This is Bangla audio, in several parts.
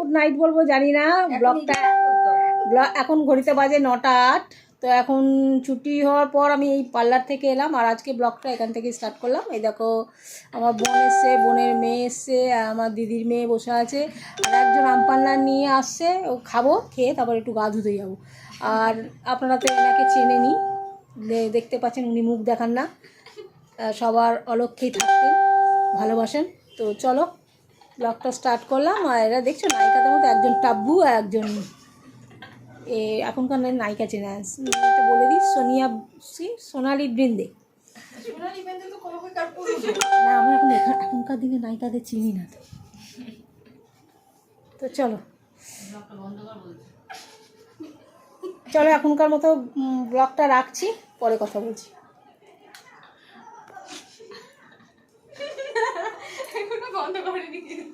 গুড নাইট বলব জানি না। ব্লগটা ব্লগ এখন ঘড়িতে বাজে নটা আট। তো এখন ছুটি হওয়ার পর আমি এই পার্লার থেকে এলাম আর আজকে ব্লগটা এখান থেকে স্টার্ট করলাম। এই দেখো আমার বোন এসছে বোনের মেয়ে এসছে আমার দিদির মেয়ে বসে আছে। আর একজন আমপান্না নিয়ে আসছে ও খাব খেয়ে তারপর একটু গা ধুতে যাব। আর আপনারা তো এনাকে চেনে নি দেখতে পাচ্ছেন উনি মুখ দেখান না। সবার অলক্ষেই থাকতেন ভালোবাসেন। তো চলো ব্লগটা স্টার্ট করলাম আর এরা দেখছ নায়িকাদের মধ্যে একজন টাব্বু আর একজন এ এখনকার নায়িকা চেনা এটা বলে দিই সোনিয়া সি সোনালি বৃন্দে। না আমরা এখন এখনকার দিনে নায়িকাদের চিনি না। তো তো চলো। চলো এখনকার মতো ব্লগটা রাখছি পরে কথা বলছি।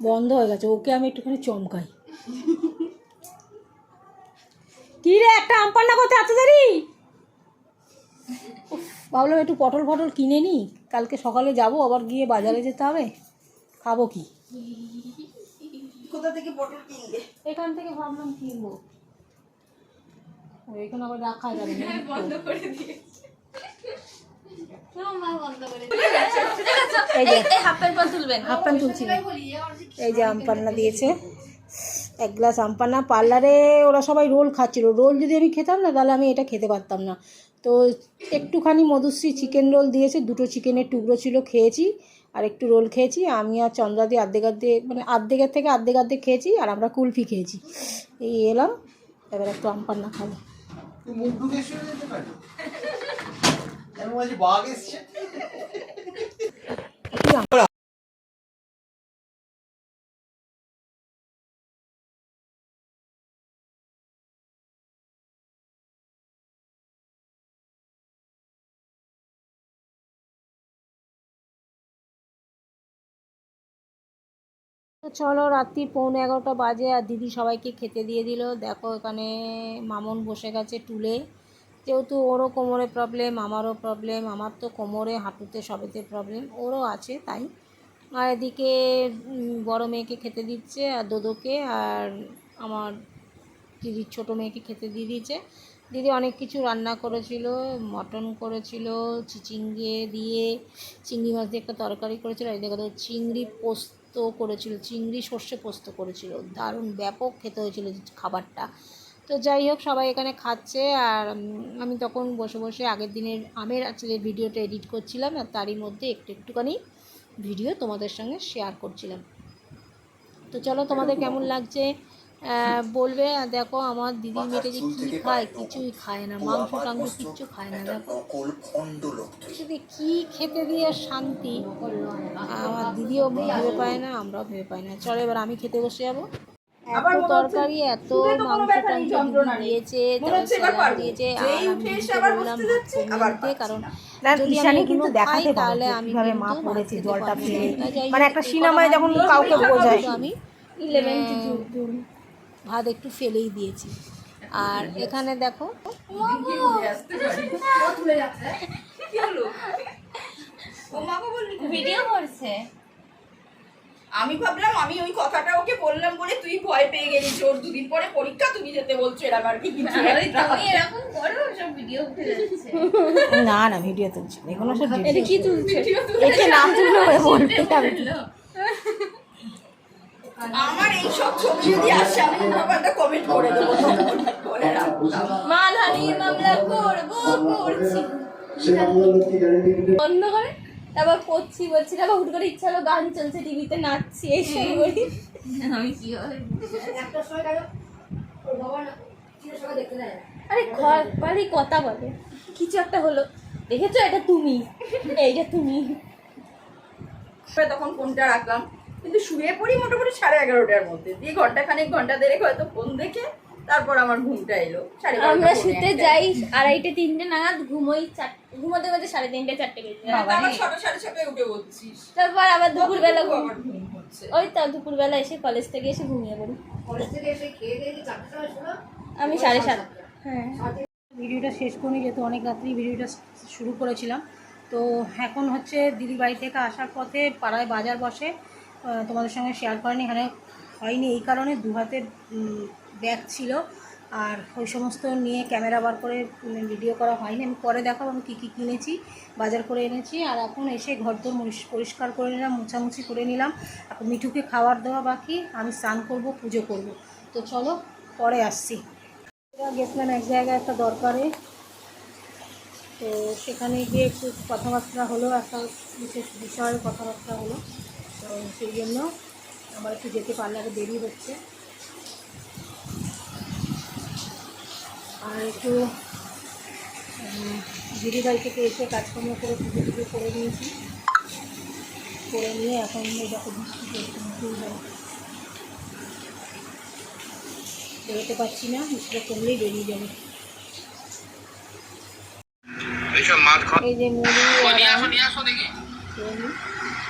বন্ধ হয়ে গেছে ওকে আমি একটুখানি চমকাই। কি রে একটা আম পান্না করতে এত দেরি উফ, ভাবলাম একটু পটল ফটল কিনে নি কালকে সকালে যাব আবার গিয়ে বাজারে যেতে হবে খাব কি? কোথা থেকে পটল কিনবে এখান থেকে ভাবলাম কিনবো। এখানে আবার রাখা যাবে না। এই যে হাফ প্যান্ট পা তুলবেন হাফ প্যান্ট তুলছি এই যে আম দিয়েছে এক গ্লাস আম পান্না পার্লারে ওরা সবাই রোল খাচ্ছিল, রোল যদি আমি খেতাম না তাহলে আমি এটা খেতে পারতাম না। তো একটুখানি মধুশ্রী চিকেন রোল দিয়েছে দুটো চিকেনের টুকরো ছিল, খেয়েছি, আর একটু রোল খেয়েছি, আমি আর চন্দ্রাদি আর্ধেক আর্ধেক মানে আর্ধেকের থেকে আর্ধেক আর্ধেক খেয়েছি, আর আমরা কুলফি খেয়েছি। এই এলাম, এবার একটু আমপান্না খাব মুখ ঢুকে শুয়ে যেতে পারি চলো, রাত্রি পৌনে এগারোটা বাজে আর দিদি সবাইকে খেতে দিয়ে দিল। দেখো, এখানে মামন বসে গেছে টুলে। যেহেতু ওরও কোমরে প্রবলেম আমারও প্রবলেম আমার তো কোমরে, হাঁটুতে সবেতে প্রবলেম ওরও আছে তাই। আর এদিকে বড় মেয়েকে খেতে দিচ্ছে আর দোদোকে, আর আমার দিদির ছোটো মেয়েকে খেতে দিয়ে দিয়েছে। দিদি অনেক কিছু রান্না করেছিল, মটন করেছিল, চিচিঙ্গে দিয়ে চিংড়ি মাছ দিয়ে একটা তরকারি করেছিল দেখো তো চিংড়ি পোস্ত করেছিল, চিংড়ি সর্ষে পোস্ত করেছিল। দারুণ ব্যাপক খেতে হয়েছিল খাবারটা। তো যাই হোক সবাই এখানে খাচ্ছে আর আমি তখন বসে বসে আগের দিনের আমের আসলে ভিডিওটা এডিট করছিলাম আর তারই মধ্যে একটু একটুখানি ভিডিও তোমাদের সঙ্গে শেয়ার করছিলাম। তো চলো তোমাদের কেমন লাগছে? বলবে দেখো আমার দিদি মেয়েটা যে কী খায় কিছুই খায় না মাংস টাংস কিচ্ছু খায় না দেখো। যদি কী খেতে দিয়ে শান্তি? আমার দিদিও ভেবে পায় না আমরাও ভেবে পাই না। চলো এবার আমি খেতে বসে যাব। এত তরকারি এত মাংস টাংস দিয়েছে স্যালাড দিয়েছে কারণ ঈশানী কিন্তু দেখাতে তাহলে আমি কীভাবে মা ভাত পড়েছে জলটা ফেলে। মানে একটা এই সিনেমায় যখন কাউকে বোঝায়। আমি ভাত একটু ফেলেই দিয়েছি। আর এখানে দেখো ও মাকে বললি ভিডিও করছে। আমি ভাবলাম আমি ওই কথাটা ওকে বললাম বলে তুই ভয় পেয়ে গেলি ওর দুদিন পরে পরীক্ষা তুমি যেতে বলছো এরকম আর কি কিছু এরকম করো সব ভিডিও উঠে যাচ্ছে। না না ভিডিও তুলছি না এগুলো সব এটা কি তুলছে? নাম তুললে বলতে হবে। আমার এই সব ছবি যদি আসে আমি একটা কমেন্ট করে দেবো রাখলাম মামলা করব করছি। বন্ধ করে তারপর করছি বলছি তারপর হুট করে ইচ্ছা হলো গান চলছে টিভিতে নাচছি এই শুরু করি আমি কি হয়? আরে ঘর বাড়ি কথা বলে। কিছু একটা হলো। দেখেছ এটা তুমি। এইটা তুমি। তখন ফোনটা রাখলাম। কিন্তু শুয়ে পড়ি মোটামুটি সাড়ে এগারোটার মধ্যে। দিয়ে ঘণ্টা খানেক ঘণ্টা দেড়েক হয়তো ফোন দেখে তারপর আমার ঘুমটা এলো। আমরা শুতে যাই আড়াইটে তিনটে নাগাদ ঘুমোই চার ঘুমোতে ঘুমোতে সাড়ে তিনটে চারটে বেজে যায়। আবার ছটা সাড়ে ছটায় উঠে বলছিস। তারপর আবার দুপুরবেলা ঘুম ঘুম ওই তো দুপুরবেলা এসে কলেজ থেকে এসে ঘুমিয়ে পড়ি। আমি সাড়ে সাত হ্যাঁ। ভিডিওটা শেষ করি যেহেতু অনেক রাত্রি ভিডিওটা শুরু করেছিলাম। তো এখন হচ্ছে দিদি বাড়ি থেকে আসার পথে পাড়ায় বাজার বসে তোমাদের সঙ্গে শেয়ার করেনি এখানে হয়নি এই কারণে দু হাতের ব্যাগ ছিল। আর ওই সমস্ত নিয়ে ক্যামেরা বার করে ভিডিও করা হয়নি। আমি পরে দেখাবো আমি কী কী কিনেছি, বাজার করে এনেছি। আর এখন এসে ঘরদোর পরিষ্কার করে নিলাম, মোছামুছি করে নিলাম। এখন মিঠুকে খাবার দেওয়া বাকি, আমি স্নান করব, পুজো করব। তো চলো, পরে আসছি। গেছিলাম এক জায়গায় একটা দরকারে। তো সেখানে গিয়ে একটু কথাবার্তা হলো, একটা বিশেষ বিষয়ে কথাবার্তা হলো। তো সেই জন্য আমার একটু যেতে পারলে আরও দেরি হচ্ছে। আর একটু উম, দিদিভাই থেকে এসে কাজকর্ম করে পুজো টুজো করে নিয়েছি। করে নিয়ে এখন দেখো বৃষ্টি পড়ছে। বেরোতে পারছি না বৃষ্টিটা কমলেই বেরিয়ে যাবে। এই যে মুড়ি আর নিয়ে আসো নিয়ে আসো দেখি।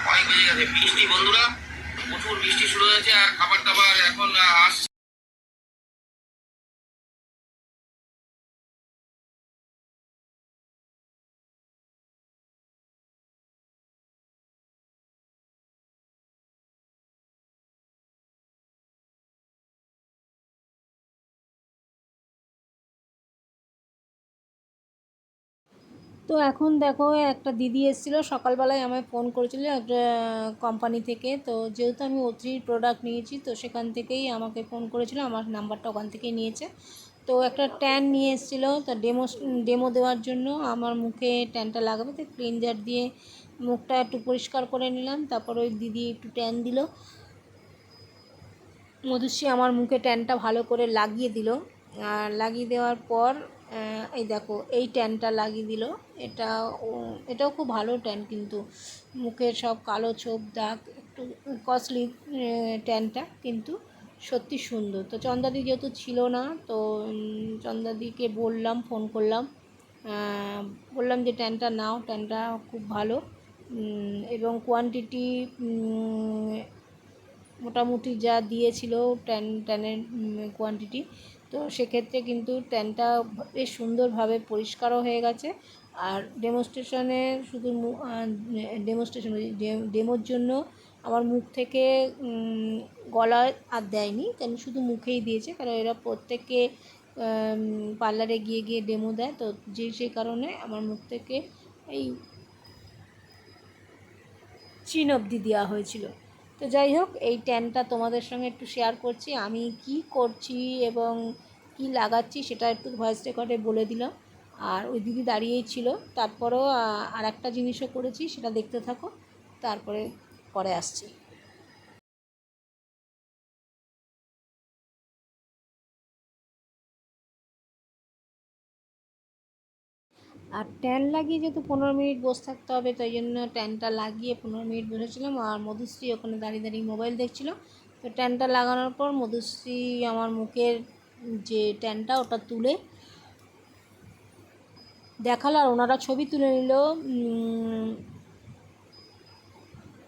অনেক বেজে গেছে বৃষ্টি বন্ধুরা প্রচুর বৃষ্টি শুরু হয়েছে আর খাবার দাবার এখন আসছে তো এখন দেখো, একটা দিদি এসেছিল, সকালবেলায় আমায় ফোন করেছিল একটা কোম্পানি থেকে। তো যেহেতু আমি ওত্রির প্রোডাক্ট নিয়েছি, তো সেখান থেকেই আমাকে ফোন করেছিল, আমার নাম্বারটা ওখান থেকেই নিয়েছে। তো একটা ট্যান নিয়ে এসেছিল, তা ডেমো ডেমো দেওয়ার জন্য আমার মুখে ট্যানটা লাগাবে, তো ক্লিনজার দিয়ে মুখটা একটু পরিষ্কার করে নিলাম, তারপর ওই দিদি একটু ট্যান দিল। মধুশ্রী আমার মুখে ট্যানটা ভালো করে লাগিয়ে দিল। আর লাগিয়ে দেওয়ার পর এই দেখো, এই ট্যানটা লাগিয়ে দিল। এটা এটাও খুব ভালো ট্যান কিন্তু। মুখের সব কালো ছোপ, দাগ, একটু কস্টলি ট্যানটা কিন্তু সত্যি সুন্দর। তো চন্দাদি যেহেতু ছিল না, তো চন্দাদিকে বললাম ফোন করলাম। বললাম যে, ট্যানটা নাও, ট্যানটা খুব ভালো। এবং কোয়ান্টিটি মোটামুটি যা দিয়েছিল, ট্যান, ট্যানের কোয়ান্টিটি তো সেক্ষেত্রে কিন্তু ট্যানটা বেশ সুন্দরভাবে পরিষ্কারও হয়ে গেছে। আর ডেমনস্ট্রেশনে শুধু ডেমনস্ট্রেশন ডেমোর জন্য আমার মুখ থেকে গলায় আর দেয়নি, কেন শুধু মুখেই দিয়েছে কারণ এরা প্রত্যেকে পার্লারে গিয়ে গিয়ে ডেমো দেয়। তো যে, সেই কারণে আমার মুখ থেকে এই চিন অবধি দেওয়া হয়েছিল। তো যাই হোক, এই ট্যানটা তোমাদের সঙ্গে একটু শেয়ার করছি। আমি কি করছি এবং কি লাগাচ্ছি সেটা একটু ভয়েস রেকর্ডে বলে দিলাম। আর ওই দিদি দাঁড়িয়েই ছিল। তারপরেও আর একটা জিনিসও করেছি, সেটা দেখতে থাকো। তারপরে, পরে আসছি। আর ট্যান লাগিয়ে যেহেতু পনেরো মিনিট বসে থাকতে হবে, তাই জন্য ট্যানটা লাগিয়ে পনেরো মিনিট বসেছিলাম। আর মধুশ্রী ওখানে দাঁড়িয়ে দাঁড়িয়ে মোবাইল দেখছিল। তো ট্যানটা লাগানোর পর মধুশ্রী আমার মুখের যে ট্যানটা ওটা তুলে দেখাল আর ওনারা ছবি তুলে নিল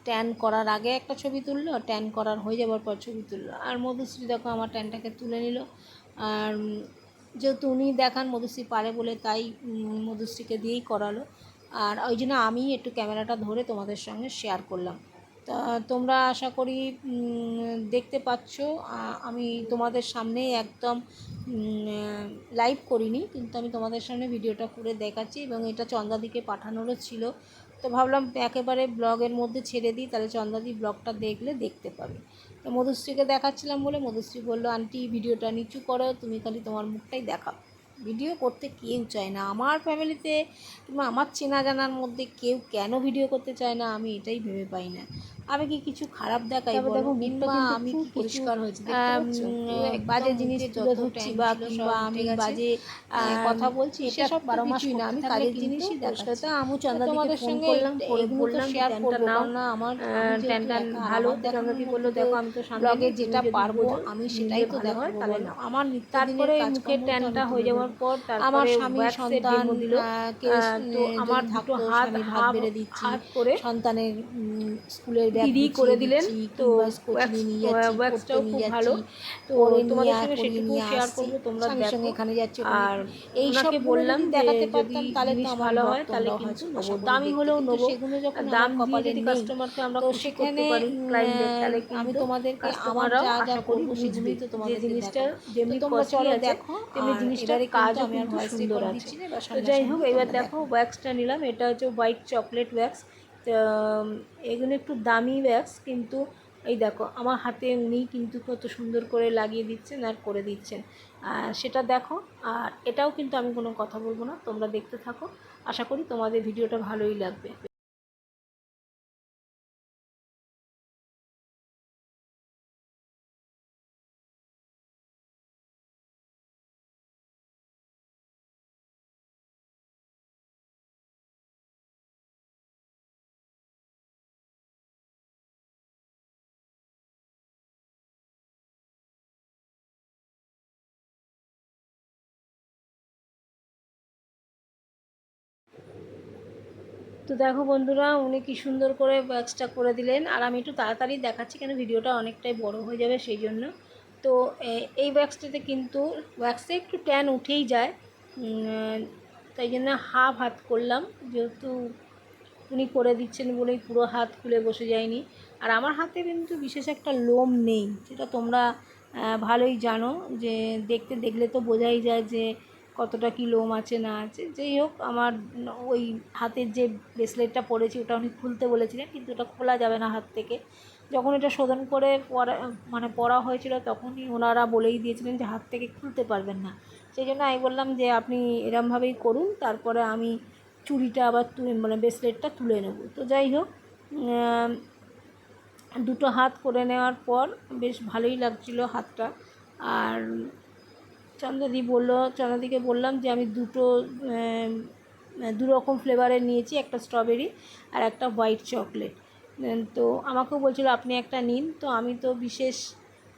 ট্যান করার আগে একটা ছবি তুললো, ট্যান করার হয়ে যাওয়ার পর ছবি তুললো। আর মধুশ্রী দেখো আমার ট্যানটাকে তুলে নিল। আর যেহেতু উনি দেখান, মধুশ্রী পারে বলে তাই মধুশ্রীকে দিয়েই করালো। আর ওই জন্য আমি একটু ক্যামেরাটা ধরে তোমাদের সঙ্গে শেয়ার করলাম। তা তোমরা আশা করি দেখতে পাচ্ছ। আমি তোমাদের সামনে একদম লাইভ করিনি, কিন্তু আমি তোমাদের সামনে ভিডিওটা করে দেখাচ্ছি এবং এটা চন্দাদিকে পাঠানোরও ছিল। তো ভাবলাম একেবারে ব্লগের মধ্যে ছেড়ে দিই, তাহলে চন্দাদি ব্লগটা দেখলে দেখতে পাবে। তো মধুশ্রীকে দেখাচ্ছিলাম বলে মধুশ্রী বলল, আন্টি, ভিডিওটা নিচু করো, তুমি খালি তোমার মুখটাই দেখাও। ভিডিও করতে কেউ চায় না। আমার ফ্যামিলিতে কিংবা আমার চেনা জানার মধ্যে কেউ কেন ভিডিও করতে চায় না? আমি এটাই ভেবে পাই না। আমি কি কিছু খারাপ দেখাই দেখো আমি কি পরিষ্কার হয়েছে, বাজে জিনিস তুলে ধরছি বা কিংবা আমি বাজে কথা বলছি এটা সেসব বারো মাস না। আমি কাজের জিনিসই দেখাচ্ছি। আমু তো তোমাদের সঙ্গে বললাম শেয়ার করব। না আমার আহ, আমি যেহেতু ট্যানটা একা, ভালো, চন্দ্রদি বলল, দেখো আমি তো সামনে ব্লগে যেটা পারব আমি সেটাই তো হয়, তাহলে। আমার তারপরে তো ট্যানটা হয়ে যাওয়ার পর আমার স্বামী সন্তান দিল। আমার দুটো হাত হাত বেড়ে দিচ্ছি হাত করে সন্তানের স্কুলের দিদি করে দিলেন। তো ওয়্যাক্সটাও খুব ভালো। তো তোমাদের সঙ্গে সেটুকু শেয়ার করব তোমরা দেখো। এখানে যাচ্ছি আর এই সব বললাম দেখাতে পারতাম তাহলে তো ভালো হয় তাহলে কিন্তু দামি হলেও নেব। দাম দিয়ে যদি কাস্টমারকে আমরা খুশি সেখানে করতে পারি ক্লায়েন্টদের তাহলে আমি তোমাদেরকে আমার যা যা করি বুঝবে তো যে তোমাদেরকে জিনিসটা যেমনি তোমরা চলো দেখো, তেমনি জিনিসটার কাজও আর কিন্তু সুন্দর আছে। তো যাই হোক এবার দেখো ওয়্যাক্সটা নিলাম এটা হচ্ছে হোয়াইট চকলেট উম, এগুলো একটু দামি ব্যাগস কিন্তু এই দেখো, আমার হাতে উনি কিন্তু কত সুন্দর করে লাগিয়ে দিচ্ছেন আর করে দিচ্ছেন। সেটা দেখো, আর এটাও কিন্তু আমি কোনো কথা বলব না, তোমরা দেখতে থাকো। আশা করি তোমাদের ভিডিওটা ভালোই লাগবে। তো দেখো বন্ধুরা, উনি কি সুন্দর করে ওয়্যাক্সটা করে দিলেন। আর আমি একটু তাড়াতাড়ি দেখাচ্ছি কেন ভিডিওটা অনেকটাই বড় হয়ে যাবে সেই জন্য। তো এই ওয়্যাক্সটাতে কিন্তু ওয়্যাক্সে একটু ট্যান উঠেই যায়। তাই জন্য হাফ হাত করলাম। যেহেতু উনি করে দিচ্ছেন বলেই পুরো হাত খুলে বসে যায়নি। আর আমার হাতে কিন্তু বিশেষ একটা লোম নেই। যেটা তোমরা ভালোই জানো যে দেখতে দেখলে তো বোঝাই যায় যে কতটা কি লোম আছে, না আছে, যেই হোক আমার ওই হাতের যে ব্রেসলেটটা পরেছি ওটা উনি খুলতে বলেছিলেন, কিন্তু ওটা খোলা যাবে না হাত থেকে। যখন এটা শোধন করে পরা মানে পড়া হয়েছিল তখনই ওনারা বলেই দিয়েছিলেন যে হাত থেকে খুলতে পারবেন না। সেই জন্য আমি বললাম যে আপনি এরমভাবেই করুন, তারপরে আমি চুড়িটা আবার তুলে মানে ব্রেসলেটটা তুলে নেব। তো যাই হোক দুটো হাত করে নেওয়ার পর বেশ ভালোই লাগছিল হাতটা। আর চন্দ্রদি বলল চন্দ্রদিকে বললাম যে আমি দুটো দু রকম ফ্লেভারের নিয়েছি একটা স্ট্রবেরি আর একটা হোয়াইট চকলেট। তো আমাকেও বলছিল আপনি একটা নিন। তো আমি তো বিশেষ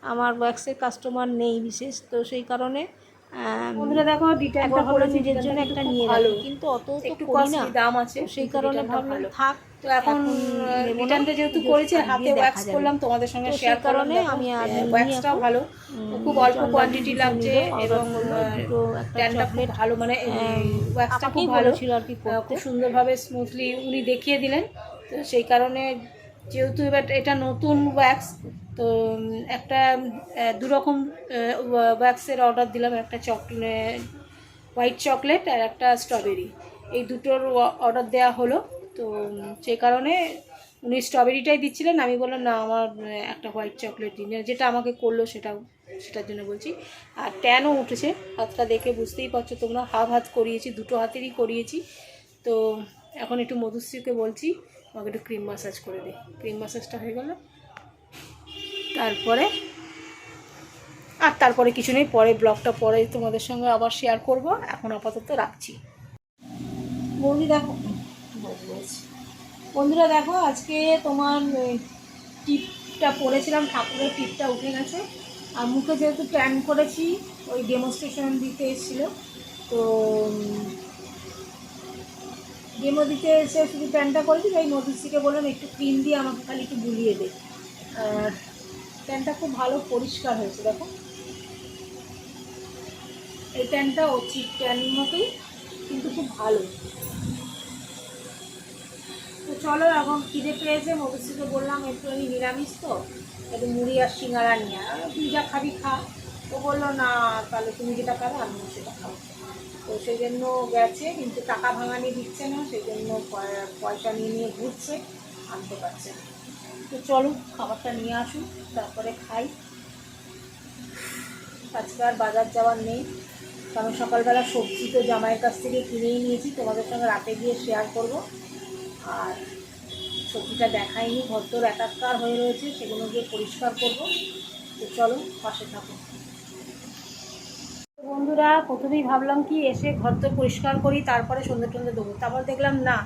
আমার ওয়্যাক্সের কাস্টমার নেই বিশেষ তো সেই কারণে বন্ধুরা দেখো হলো নিজের জন্য একটা নিয়ে কিন্তু অত তো একটু করি না। দাম আছে সেই কারণে ভাবলাম। থাক তো এখন রিটার্নটা যেহেতু করেছি হাতে ওয়্যাক্স করলাম তোমাদের সঙ্গে শেয়ার কারণে আমি ওয়্যাক্সটাও ভালো। খুব অল্প কোয়ান্টিটি লাগছে এবং ট্যানটা খুব ভালো মানে ওয়্যাক্সটা খুব ভালো। বলেছিল আর কি খুব সুন্দরভাবে স্মুথলি উনি দেখিয়ে দিলেন। তো সেই কারণে যেহেতু এবার এটা নতুন ওয়্যাক্স তো একটা দুরকম ওয়্যাক্সের অর্ডার দিলাম একটা চকলেট হোয়াইট চকলেট আর একটা স্ট্রবেরি এই দুটোর অর্ডার দেওয়া হলো। তো সেই কারণে উনি স্ট্রবেরিটাই দিচ্ছিলেন। আমি বললাম, না, আমার একটা হোয়াইট চকলেট দিন যেটা আমাকে করল সেটা সেটার জন্য বলছি। আর ট্যানও উঠেছে। হাতটা দেখে বুঝতেই পারছ তোমরা হাফ হাত করিয়েছি, দুটো হাতেরই করিয়েছি। তো, এখন একটু মধুশ্রীকে বলছি, আমাকে একটু ক্রিম মাসাজ করে দে। ক্রিম মাসাজটা হয়ে গেল। তারপরে, আর তারপরে কিছু নেই, পরে ব্লগটা পরে তোমাদের সঙ্গে আবার শেয়ার করব। এখন আপাতত রাখছি। বৌদি, দেখো। বন্ধুরা দেখো, আজকে তোমার টিপটা পরেছিলাম ঠাকুরের টিপটা উঠে গেছে। আর মুখে যেহেতু ট্যান করেছি, ওই ডেমনস্ট্রেশন দিতে এসেছিল, তো ডেমো দিতে এসে শুধু প্যানটা করেছি, তাই মধুশ্রীকে বললাম, একটু ক্রিম দিয়ে আমাকে খালি একটু বুলিয়ে দে। আর প্যানটা খুব ভালো পরিষ্কার হয়েছে, দেখো। এই প্যানটা চিপ প্যানের মতোই, কিন্তু খুব ভালো। চলো, এখন খিদে পেয়েছে মধুশ্রীকে বললাম একটু আমি নিরামিষ তো, একটু মুড়ি আর সিঙ্গারা নিয়ে। আর তুই যা খাবি, খা। ও বলল, না, তাহলে তুমি যেটা খাবে আমি সেটা খাব। তো সেই জন্য গেছে, কিন্তু টাকা ভাঙানি দিচ্ছে না, সেই জন্য পয়সা নিয়ে নিয়ে ঘুরছে, আনতে পারছে তো চলো, খাবারটা নিয়ে আসুন তারপরে খাই। আজকে আর বাজার যাওয়ার নেই, কারণ সকালবেলা সবজি তো জামাইয়ের কাছ থেকে কিনেই নিয়েছি, তোমাদের সঙ্গে রাতে গিয়ে শেয়ার করব। আর সবজিটা দেখাইনি ঘরদোর একাকার হয়ে রয়েছে, সেগুলো গিয়ে পরিষ্কার করব। তো চলো, পাশে থাকো। বন্ধুরা, প্রথমেই ভাবলাম কি, এসে ঘর তো পরিষ্কার করি, তারপরে সন্ধ্যে টন্ধে দেবো। তারপর দেখলাম না,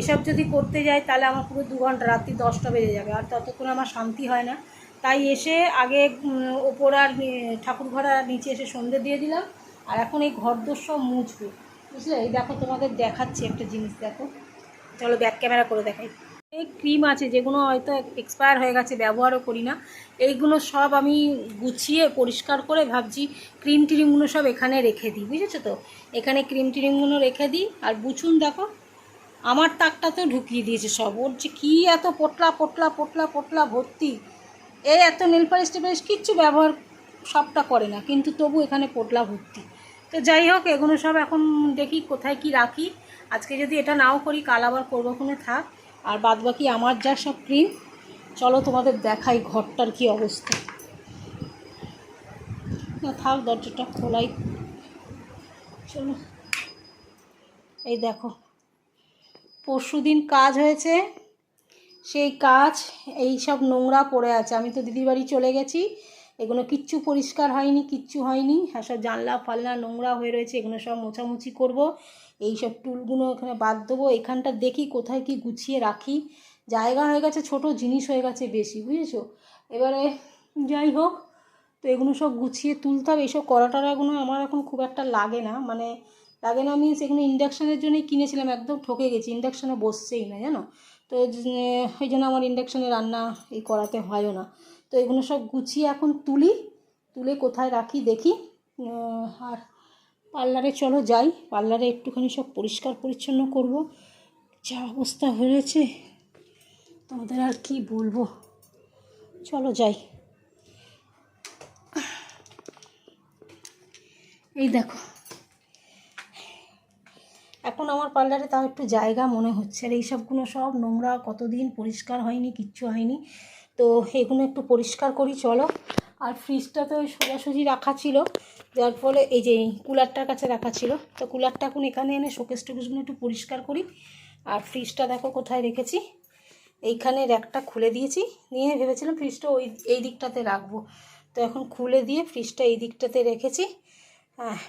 এসব যদি করতে যাই, তাহলে আমার পুরো দু ঘণ্টা, রাত্রি দশটা বেজে যাবে, আর ততক্ষণ আমার শান্তি হয় না। তাই এসে আগে ওপর আর ঠাকুর ঘর আর নিচে এসে সন্ধে দিয়ে দিলাম, আর এখন এই ঘর দোর সব মুছবো। বুঝলে? এই দেখো, তোমাদের দেখাচ্ছি একটা জিনিস, দেখো। চলো ব্যাক ক্যামেরা করে দেখাই। এই ক্রিম আছে, যেগুলো হয়তো এক্সপায়ার হয়ে গেছে, ব্যবহারও করি না। এইগুলো সব আমি গুছিয়ে পরিষ্কার করে ভাবছি ক্রিম ট্রিমগুলো সব এখানে রেখে দিই, বুঝেছ তো? এখানে ক্রিম ট্রিমগুলো রেখে দিই, আর বুঝুন দেখো, আমার তাকটা তো ঢুকিয়ে দিয়েছে সব। ওর যে কী এত পোটলা পোটলা পোটলা পোটলা ভর্তি। এই এত নীল পালিশ টেপালিশ কিচ্ছু ব্যবহার সবটা করে না, কিন্তু তবু এখানে পোটলা ভর্তি। তো যাই হোক, এগুলো সব এখন দেখি কোথায় কি রাখি। আজকে যদি এটা নাও করি, কাল আবার করব কোনে থাক। আর বাদ বাকি আমার যা সব ক্রিম, চলো তোমাদের দেখাই ঘরটার কি অবস্থা। থাক, দরজাটা খোলাই। চলো। এই দেখো পরশু দিন কাজ হয়েছে। সেই কাজ, এই সব নোংরা পড়ে আছে। আমি তো দিদির বাড়ি চলে গেছি। এগুলো কিচ্ছু পরিষ্কার হয়নি, কিচ্ছু হয়নি। হ্যাঁ সব জানলা, ফালনা নোংরা হয়ে রয়েছে। এগুলো সব মোছামুছি করব। এই সব টুলগুলো এখানে বাদ দেবো। এখানটা দেখি কোথায় কি গুছিয়ে রাখি। জায়গা হয়ে গেছে, ছোট জিনিস হয়ে গেছে বেশি, বুঝেছ? এবারে যাই হোক, তো এগুলো সব গুছিয়ে তুলতে হবে। এইসব কড়াটারাগুলো আমার এখন খুব একটা লাগে না। মানে লাগে না আমি সেগুলো ইন্ডাকশানের জন্যই কিনেছিলাম, একদম ঠকে গেছি। ইন্ডাকশানে বসছেই না, জানো? তো ওই জন্য আমার ইন্ডাকশানে রান্না এই করাতে হয়ও না। তো এগুলো সব গুছিয়ে এখন তুলি। তুলে কোথায় রাখি দেখি। আর পার্লারে চলো যাই। পার্লারে একটুখানি সব পরিষ্কার পরিচ্ছন্ন করব। যা অবস্থা হয়েছে, তোমাদের আর কি বলব? চলো যাই। এই দেখো। এখন আমার পার্লারে তাও একটু জায়গা মনে হচ্ছে। আর এইসবগুলো সব নোংরা, কতদিন পরিষ্কার হয়নি, কিচ্ছু হয়নি। তো এগুলো একটু পরিষ্কার করি, চলো। আর ফ্রিজটা তো সোজাসুজি রাখা ছিল। যার ফলে এই যে কুলারটার কাছে রাখা ছিল, তো কুলারটা এখন এখানে এনে শোকেস টোকেসগুলো একটু পরিষ্কার করি। আর ফ্রিজটা দেখো কোথায় রেখেছি। এইখানে র্যাকটা খুলে দিয়েছি, নিয়ে ভেবেছিলাম ফ্রিজটা ওই, এই দিকটাতে রাখব। তো এখন খুলে দিয়ে ফ্রিজটা এই দিকটাতে রেখেছি।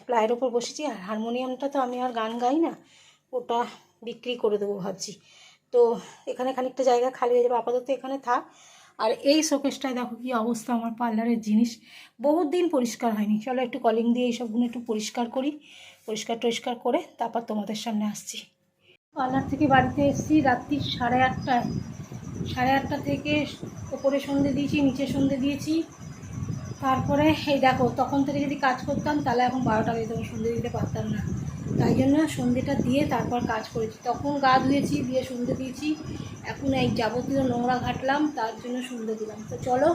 প্লায়ের ওপর বসেছি। আর হারমোনিয়ামটা তো আমি আর গান গাই না, ওটা বিক্রি করে দেবো ভাবছি। তো এখানে খানিকটা জায়গা খালি হয়ে যাবে। আপাতত এখানে থাক। আর এই শোকেসটায় দেখো কি অবস্থা আমার পার্লারের জিনিস। বহুত দিন পরিষ্কার হয়নি। চলো একটু কলিং দিয়ে এইসবগুলো একটু পরিষ্কার করি। পরিষ্কার টরিষ্কার করে তারপর তোমাদের সামনে আসছি। পার্লার থেকে বাড়িতে এসেছি রাত্রি সাড়ে আটটায়। সাড়ে আটটা থেকে ওপরে সন্ধে দিয়েছি, নিচে সন্ধে দিয়েছি। তারপরে এই দেখো, তখন থেকে যদি কাজ করতাম তাহলে এখন বারোটা বেজে সন্ধে দিতে পারতাম না। তাই জন্য সন্ধেটা দিয়ে তারপর কাজ করেছি। তখন গা ধুয়েছি, দিয়ে সন্ধে দিয়েছি। এখন এই যাবতীয় নোংরা ঘাটলাম, তার জন্য সন্ধে দিলাম। তো চলো,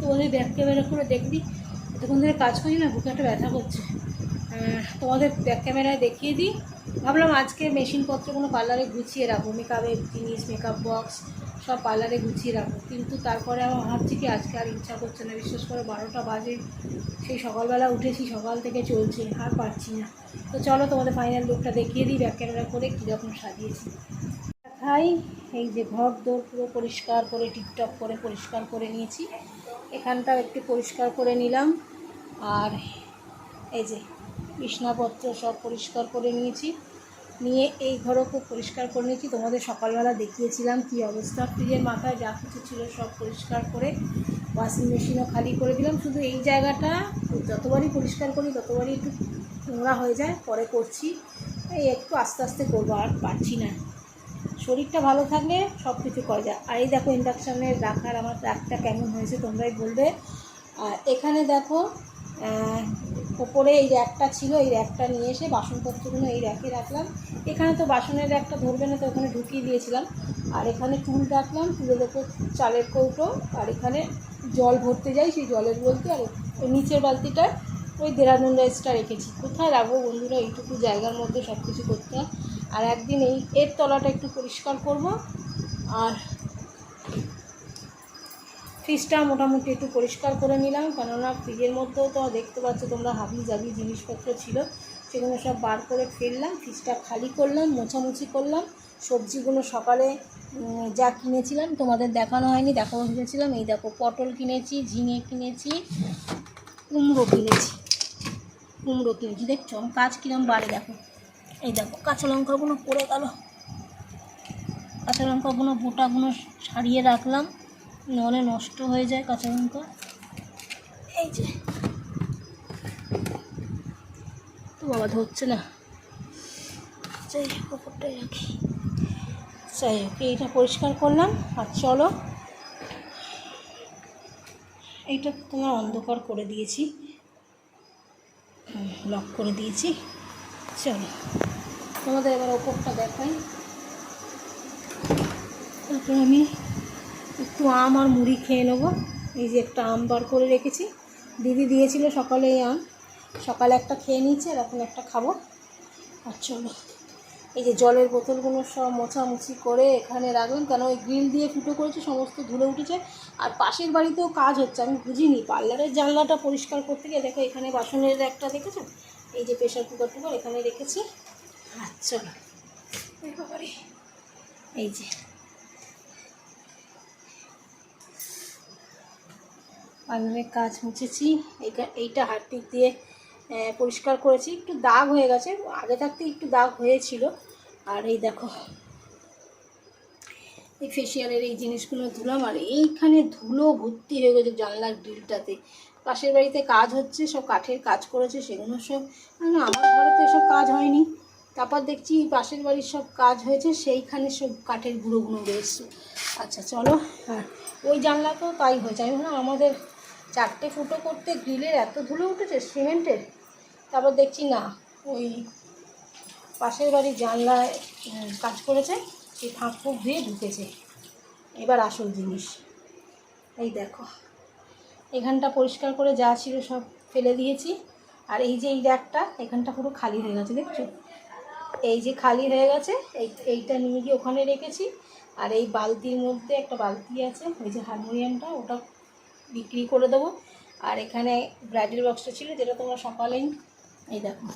তোমাদের ব্যাক ক্যামেরা করে দেখবি। এতক্ষণ ধরে কাজ করি না, বুকে একটা ব্যথা করছে। তোমাদের ব্যাক ক্যামেরায় দেখিয়ে দিই। ভাবলাম আজকে মেশিনপত্র কোনো পার্লারে গুছিয়ে রাখব। মেকআপের জিনিস মেকআপ বক্স সব পার্লারে গুছিয়ে রাখব কিন্তু তারপরে আমার ভাবছি কি, আজকে আর ইচ্ছা করছে না। বিশেষ করে বারোটা বাজে, সেই সকালবেলা উঠেছি, সকাল থেকে চলছে, আর পারছি না। তো চলো তোমাদের ফাইনাল লুকটা দেখিয়ে দিই ব্যাক ক্যামেরা করে কীরকম সাজিয়েছি। দেখাই, এই যে ঘর দোর পুরো পরিষ্কার করে, টিপটপ করে, পরিষ্কার করে নিয়েছি। এখানটাও একটু পরিষ্কার করে নিলাম। আর এই যে বিছনাপত্র সব পরিষ্কার করে নিয়েছি। নিয়ে এই ঘরও খুব পরিষ্কার করে নিয়েছি। তোমাদের সকালবেলা দেখিয়েছিলাম কী অবস্থা। ফ্রিজের মাথায় যা কিছু ছিল সব পরিষ্কার করে ওয়াশিং মেশিনও খালি করে দিলাম। শুধু এই জায়গাটা যতবারই পরিষ্কার করি, ততবারই একটু নোংরা হয়ে যায়। পরে করছি। এই একটু আস্তে আস্তে করব, আর পারছি না। শরীরটা ভালো থাকলে সব কিছু করা যায়। আর এই দেখো ইন্ডাকশানে রাখার আমার রাখটা কেমন হয়েছে তোমরাই বলবে। আর এখানে দেখো ওপরে এই র্যাকটা ছিল, এই র্যাকটা নিয়ে এসে বাসনপত্রগুলো এই র্যাকে রাখলাম। এখানে তো বাসনের র্যাকটা ধরবে না, তো ওখানে ঢুকিয়ে দিয়েছিলাম। আর এখানে টুল রাখলাম টুলের ওপর চালের কৌটো, আর এখানে জল ভরতে যাই সেই জলের বলতে, আর ওই নিচের বালতিটার ওই দেরাদুন রাইসটা রেখেছি। কোথায় রাখব বন্ধুরা? এইটুকু জায়গার মধ্যে সব কিছু করতে হয়। আর একদিন এই এর তলাটা একটু পরিষ্কার করব। আর ফ্রিজটা মোটামুটি একটু পরিষ্কার করে নিলাম, কেননা ফ্রিজের মধ্যেও তো দেখতে পাচ্ছ তোমরা হাবি জাবি জিনিসপত্র ছিল, সেগুলো সব বার করে ফেললাম, ফ্রিজটা খালি করলাম, মোছামুছি করলাম, সবজিগুলো সকালে যা কিনেছিলাম তোমাদের দেখানো হয়নি দেখানো ভেবেছিলাম, এই দেখো পটল কিনেছি, ঝিঙে কিনেছি, কুমড়ো কিনেছি কুমড়ো কিনেছি, দেখছ কাজ কিরম বাড়ে দেখো, এই দেখো কাঁচা লঙ্কাগুলো পড়ে গেল, কাঁচা লঙ্কাগুলো বোটাগুলো ছাড়িয়ে রাখলাম নাহলে নষ্ট হয়ে যায় কাঁচা লঙ্কা। এই যে। তো বাবা ধরছে না। যাই হোক, ওপরটাই রাখি। যাই হোক এইটা পরিষ্কার করলাম আর চলো। এইটা তোমার অন্ধকার করে দিয়েছি। লক করে দিয়েছি। চলো তোমাদের এবার ওপরটা দেখাই। তারপর আমি একটু আম আর মুড়ি খেয়ে নেব। এই যে একটা আম বার করে রেখেছি। দিদি দিয়েছিল সকালে এই আম। সকালে একটা খেয়ে নিয়েছি আর এখন একটা খাব। আর চলো। এই যে জলের বোতলগুলো সব মোছামুছি করে এখানে রাখলাম। কেন ওই গ্রিল দিয়ে ফুটো করেছে, সমস্ত ধুলে উঠেছে। আর পাশের বাড়িতেও কাজ হচ্ছে, আমি বুঝিনি। পার্লারের জানলাটা পরিষ্কার করতে গিয়ে দেখো এখানে বাসনের একটা দেখেছ? এই যে প্রেশার কুকার টুকার এখানে রেখেছি। আর চলো। এই এই যে। পার্লারের কাজ মুছেছি। এইটা হারপিক দিয়ে পরিষ্কার করেছি। একটু দাগ হয়ে গেছে, আগে থাকতে একটু দাগ হয়েছিল। আর এই দেখো, এই ফেসিয়ালের এই জিনিসগুলো ধুলাম, আর এইখানে ধুলো ভর্তি হয়ে গেছে জানলার গ্রিলটাতে পাশের বাড়িতে কাজ হচ্ছে, সব কাঠের কাজ করেছে, সেগুলো সব আমার ঘরে তো এসব কাজ হয়নি। তারপর দেখছি পাশের বাড়ির সব কাজ হয়েছে, সেইখানে সব কাঠের গুঁড়োগুলো বেরোচ্ছে আচ্ছা চলো হ্যাঁ ওই জানলাতেও তাই হয়েছে। আমি ভাবলাম আমাদের চারটে ফুটো করতে গ্রিলের এত ধুলো উঠেছে, সিমেন্টের? তারপর দেখছি না, ওই পাশের বাড়ির জানলায় কাজ করেছে, সেই ফাঁক ফুঁক দিয়ে ঢুকেছে। এবার আসল জিনিস। এই দেখো, এখানটা পরিষ্কার করে যা ছিল সব ফেলে দিয়েছি। আর এই যে এই র্যাকটা, এখানটা পুরো খালি হয়ে গেছে, দেখছ? এই যে খালি হয়ে গেছে, এই, এইটা নিয়ে গিয়ে ওখানে রেখেছি। আর এই বালতির মধ্যে একটা বালতি আছে, ওই যে হারমোনিয়ামটা, ওটা বিক্রি করে দেবো। আর এখানে ব্রাইডাল বক্সটা ছিল, যেটা তোমরা সকালেই এই দেখো।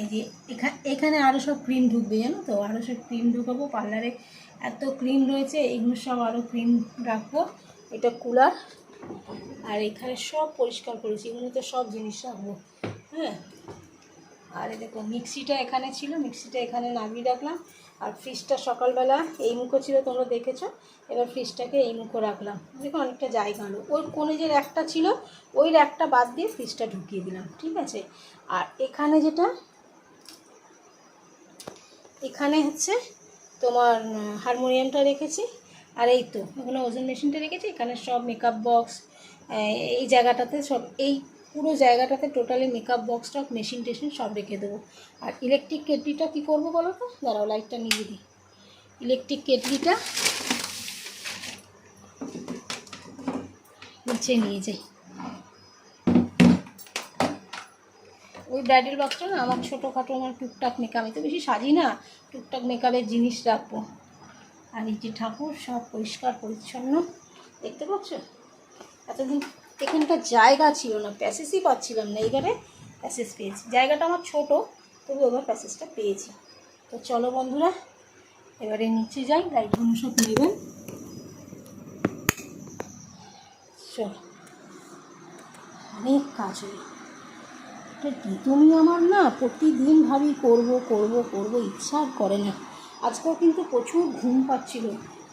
এই যে এখানে এখানে আরও সব ক্রিম ঢুকবে, জানো তো? আরও সব ক্রিম ঢুকাবো পার্লারে এত ক্রিম রয়েছে এগুলো সব আরও ক্রিম রাখব। এটা কুলার আর এখানে সব পরিষ্কার করেছি, এগুলো তো সব জিনিস রাখব। হ্যাঁ? আর দেখো, মিক্সিটা এখানে ছিল, মিক্সিটা এখানে নামিয়ে রাখলাম। আর ফ্রিজটা সকালবেলা এই মুখো ছিল, তোমরা দেখেছ। এবার ফ্রিজটাকে এই মুখো রাখলাম। দেখো অনেকটা জায়গা হলো। ওই কোণে যে র্যাকটা ছিল, ওই র্যাকটা বাদ দিয়ে ফ্রিজটা ঢুকিয়ে দিলাম, ঠিক আছে? আর এখানে যেটা, এখানে হচ্ছে তোমার হারমোনিয়ামটা রেখেছি। আর এই তো, এখানে ওজন মেশিনটা রেখেছি। এখানে সব মেকআপ বক্স এই জায়গাটাতে সব, এই পুরো জায়গাটাতে টোটালি মেকআপ বক্সটা মেশিন টেশিন সব রেখে দেবো। আর ইলেকট্রিক কেটলিটা কী করব বলো তো? দাঁড়াও লাইটটা নিয়ে দিই। ইলেকট্রিক কেটলিটা নিচে নিয়ে যাই। ওই ব্রাইডাল বক্সটা না, আমার ছোটোখাটো আমার টুকটাক মেকআপ তো বেশি সাজি না, টুকটাক মেকআপের জিনিস রাখব। আর এই যে ঠাকুর, সব পরিষ্কার, পরিচ্ছন্ন, দেখতে পাচ্ছ? এতদিন এখানকার জায়গা ছিল না প্যাসেসই পাচ্ছিলাম না এইবারে প্যাসেজ পেয়েছি। জায়গাটা আমার ছোট তবু এবার প্যাসেজটা পেয়েছি। তো চলো বন্ধুরা, এবারে নিচে যাই লাইটগুলো সব নেবেন। চলো। অনেক কাজ হলো। তুমি আমার না প্রতিদিন ভাবি করব করব করব, ইচ্ছা আর করে না। আজকাল কিন্তু প্রচুর ঘুম পাচ্ছিল।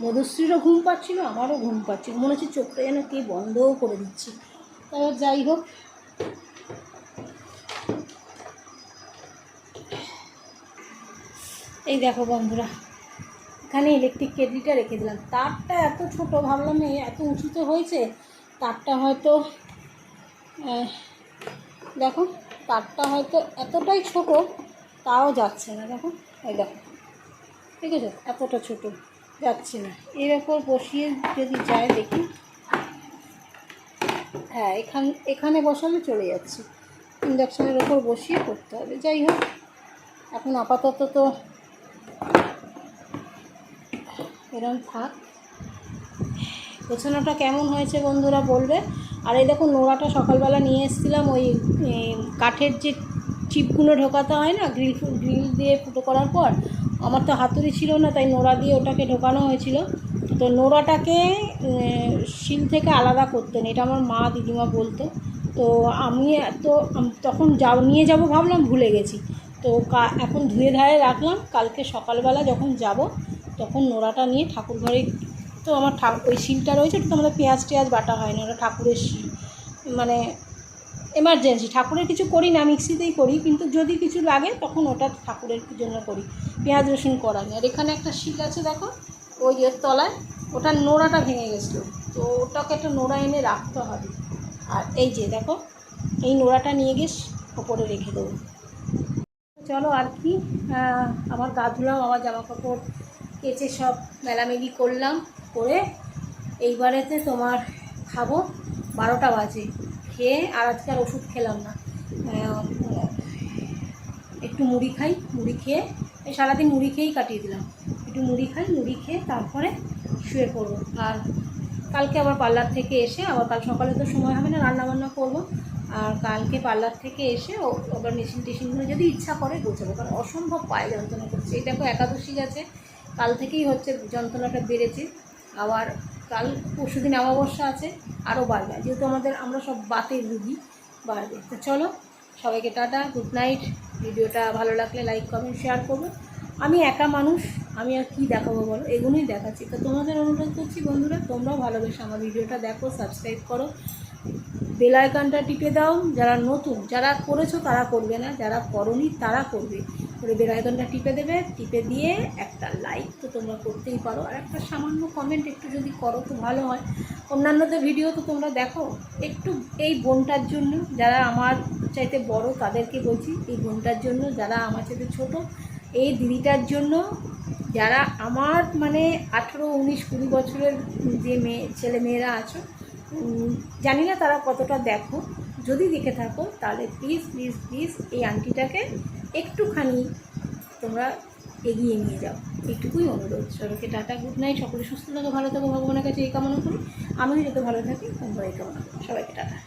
মধুশ্রীরও ঘুম পাচ্ছিল, আমারও ঘুম পাচ্ছিল। মনে হচ্ছে চোখটা যেন কে বন্ধও করে দিচ্ছি। তারপর যাই হোক। এই দেখো বন্ধুরা, এখানে ইলেকট্রিক কেটলিটা রেখে দিলাম। তারটা এত ছোট, ভাবলাম এই এত উঁচুতে হয়েছে, তারটা হয়তো দেখো, তারটা হয়তো এতটাই ছোট, তাও যাচ্ছে না। দেখো, এই দেখো, ঠিক আছে? এতটা ছোট। যাচ্ছে না। এর ওপর বসিয়ে যদি যায় দেখি। হ্যাঁ এখান, এখানে বসালে চলে যাচ্ছে। ইন্ডাকশানের ওপর বসিয়ে করতে হবে। যাই হোক, এখন আপাতত তো এরম থাক। গোছানোটা কেমন হয়েছে বন্ধুরা বলবে? আর এই দেখো, নোড়াটা সকালবেলা নিয়ে এসেছিলাম। ওই কাঠের যে চিপগুলো ঢোকাতে হয় না গ্রিল গ্রিল দিয়ে ফুটো করার পর আমার তো হাতুড়ি ছিল না, তাই নোড়া দিয়ে ওটাকে ঢোকানো হয়েছিল। তো নোড়াটাকে শিল থেকে আলাদা করতেন এটা আমার মা দিদিমা বলতো। তো আমি তো তখন যাও, নিয়ে যাব ভাবলাম, ভুলে গেছি। তো এখন ধুয়ে ধারে রাখলাম, কালকে সকালবেলা যখন যাব, তখন নোড়াটা নিয়ে ঠাকুর ঘরে, তো আমার ঠাক ওই শিলটা রয়েছে ওটা তো আমাদের পেঁয়াজ টেয়াজ বাটা হয় না, ওটা ঠাকুরের শিল। মানে এমার্জেন্সি ঠাকুরের কিছু করি না, মিক্সিতেই করি, কিন্তু যদি কিছু লাগে, তখন ওটা ঠাকুরের জন্য করি। পেঁয়াজ, রসুন করা আর এখানে একটা শিল আছে, দেখো, ওই এর তলায়, ওটার নোড়াটা ভেঙে গেছিল। তো ওটাকে একটা নোড়া এনে রাখতে হবে। আর এই যে, দেখো, এই নোড়াটা নিয়ে গিয়ে ওপরে রেখে দেবো। চলো, আর কি আমার গা ধুলাম আমার জামা কাপড় কেচে সব মেলামেলি করলাম, করে এইবারেতে তোমার খাব বারোটা বাজে। খেয়ে আর আজকে আর ওষুধ খেলাম না। একটু মুড়ি খাই, মুড়ি খেয়ে সারাদিন মুড়ি খেয়েই কাটিয়ে দিলাম। একটু মুড়ি খাই, মুড়ি খেয়ে তারপরে শুয়ে পড়ব। আর কালকে আবার পার্লার থেকে এসে, আবার কাল সকালে তো সময় হবে না রান্না বান্না করব। আর কালকে পার্লার থেকে এসে ও আবার মেশিন টেশিনগুলো যদি ইচ্ছা করে গোছাবো, কারণ অসম্ভব পায়ে যন্ত্রণা করছে। এই দেখো একাদশী গেছে, কাল থেকেই হচ্ছে যন্ত্রণাটা বেড়েছে। আবার কাল পরশু দিন অমাবস্যা আছে, আরও বাড়বে। যেহেতু আমাদের, আমরা সব বাতের রুগী, বাড়বে। তো চলো, সবাইকে টাটা গুড নাইট ভিডিওটা ভালো লাগলে লাইক কমেন্ট শেয়ার করব। আমি একা মানুষ, আমি আর কি দেখাবো বলো? এগুলোই দেখাচ্ছি। তো তোমাদের অনুরোধ করছি বন্ধুরা, তোমরাও ভালোবেসে আমার ভিডিওটা দেখো সাবস্ক্রাইব করো। বেল আইকনটা টিপে দাও, যারা নতুন, যারা করেছ তারা করবে না, যারা করনি তারা করবে। করে বেল টিপে দেবে, টিপে দিয়ে একটা লাইক তো তোমরা করতেই পারো, আর একটা সামান্য কমেন্ট একটু যদি করো তো ভালো হয়। অন্যান্য তো ভিডিও তো তোমরা দেখো, একটু এই বোনটার জন্য, যারা আমার চাইতে বড় তাদেরকে বলছি, এই বোনটার জন্য, যারা আমার চাইতে ছোট, এই দিদিটার জন্য, যারা আমার মানে আঠেরো, উনিশ, কুড়ি বছরের যে মেয়ে, ছেলে মেয়েরা আছো জানি না তারা কতটা দেখো। যদি দেখে থাকো, তাহলে প্লিজ প্লিজ প্লিজ এই আংটিটাকে একটুখানি তোমরা এগিয়ে নিয়ে যাও। এইটুকুই অনুরোধ। সবাইকে টাটা গুড নাইট সকলে সুস্থ থাকো, ভালো থাকো, ভগবানের কাছে এই কামনা করি। আমিও যাতে ভালো থাকি তোমরা এই কামনা করি। সবাইকে টাটা।